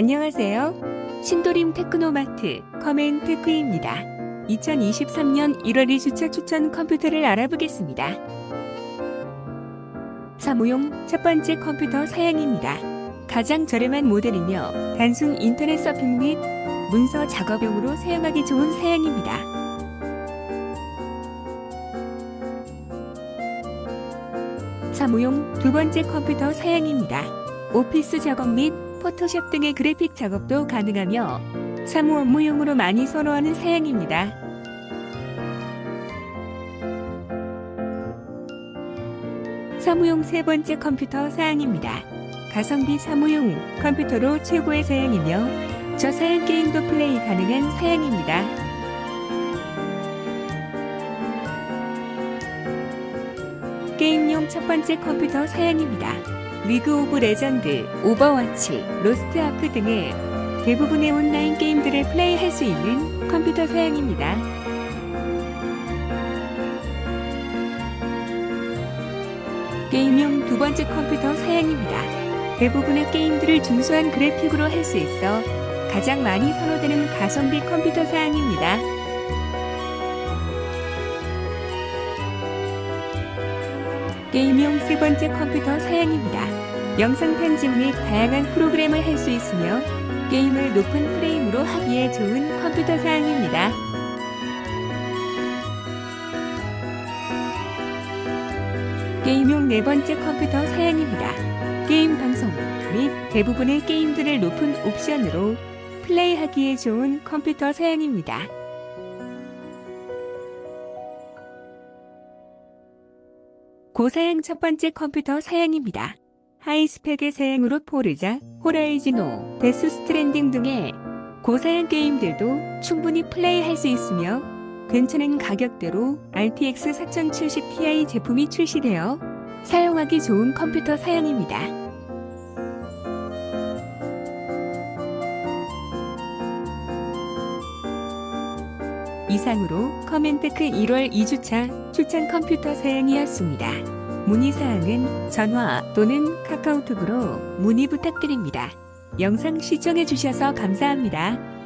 안녕하세요. 신도림 테크노마트 커맨 테크입니다. 2023년 1월 2주차 추천 컴퓨터를 알아보겠습니다. 사무용 첫 번째 컴퓨터 사양입니다. 가장 저렴한 모델이며 단순 인터넷 서핑 및 문서 작업용으로 사용하기 좋은 사양입니다. 사무용 두 번째 컴퓨터 사양입니다. 오피스 작업 및 포토샵 등의 그래픽 작업도 가능하며 사무 업무용으로 많이 선호하는 사양입니다. 사무용 세 번째 컴퓨터 사양입니다. 가성비 사무용 컴퓨터로 최고의 사양이며 저 사양 게임도 플레이 가능한 사양입니다. 게임용 첫 번째 컴퓨터 사양입니다. 리그 오브 레전드, 오버워치, 로스트 아크 등의 대부분의 온라인 게임들을 플레이할 수 있는 컴퓨터 사양입니다. 게임용 두 번째 컴퓨터 사양입니다. 대부분의 게임들을 준수한 그래픽으로 할 수 있어 가장 많이 선호되는 가성비 컴퓨터 사양입니다. 게임용 세 번째 컴퓨터 사양입니다. 영상 편집 및 다양한 프로그램을 할 수 있으며 게임을 높은 프레임으로 하기에 좋은 컴퓨터 사양입니다. 게임용 네 번째 컴퓨터 사양입니다. 게임 방송 및 대부분의 게임들을 높은 옵션으로 플레이하기에 좋은 컴퓨터 사양입니다. 고사양 첫 번째 컴퓨터 사양입니다. 하이스펙의 사양으로 포르자, 호라이즈노, 데스 스트랜딩 등의 고사양 게임들도 충분히 플레이할 수 있으며 괜찮은 가격대로 RTX 4070 Ti 제품이 출시되어 사용하기 좋은 컴퓨터 사양입니다. 이상으로 커멘테크 1월 2주차 추천 컴퓨터 사양이었습니다. 문의사항은 전화 또는 카카오톡으로 문의 부탁드립니다. 영상 시청해주셔서 감사합니다.